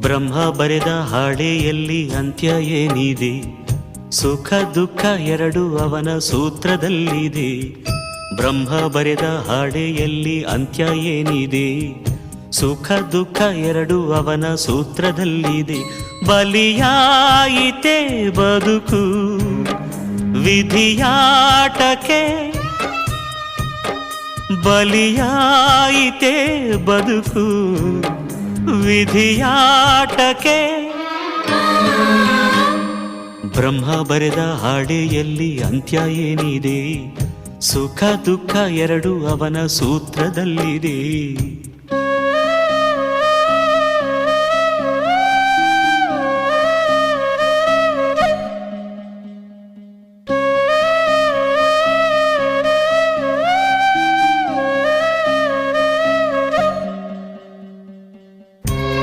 ಬ್ರಹ್ಮ ಬರೆದ ಹಾಡೆಯಲ್ಲಿ ಅಂತ್ಯ ಏನಿದೆ? ಸುಖ ದುಃಖ ಎರಡು ಅವನ ಸೂತ್ರದಲ್ಲಿದೆ. ಬ್ರಹ್ಮ ಬರೆದ ಹಾಡೆಯಲ್ಲಿ ಅಂತ್ಯ ಏನಿದೆ? ಸುಖ ದುಃಖ ಎರಡು ಅವನ ಸೂತ್ರದಲ್ಲಿದೆ. ಬಲಿಯಾಯಿತೆ ಬದುಕು ವಿಧಿಯಾಟಕ್ಕೆ ಬಲಿಯಾಯಿತೆ ಬದುಕು ವಿಧಿಯಾಟಕ್ಕೆ ಬ್ರಹ್ಮ ಬರೆದ ಹಾಡೆಯಲ್ಲಿ ಅಂತ್ಯ ಏನಿದೆ? ಸುಖ ದುಃಖ ಎರಡು ಅವನ ಸೂತ್ರದಲ್ಲಿದೆ.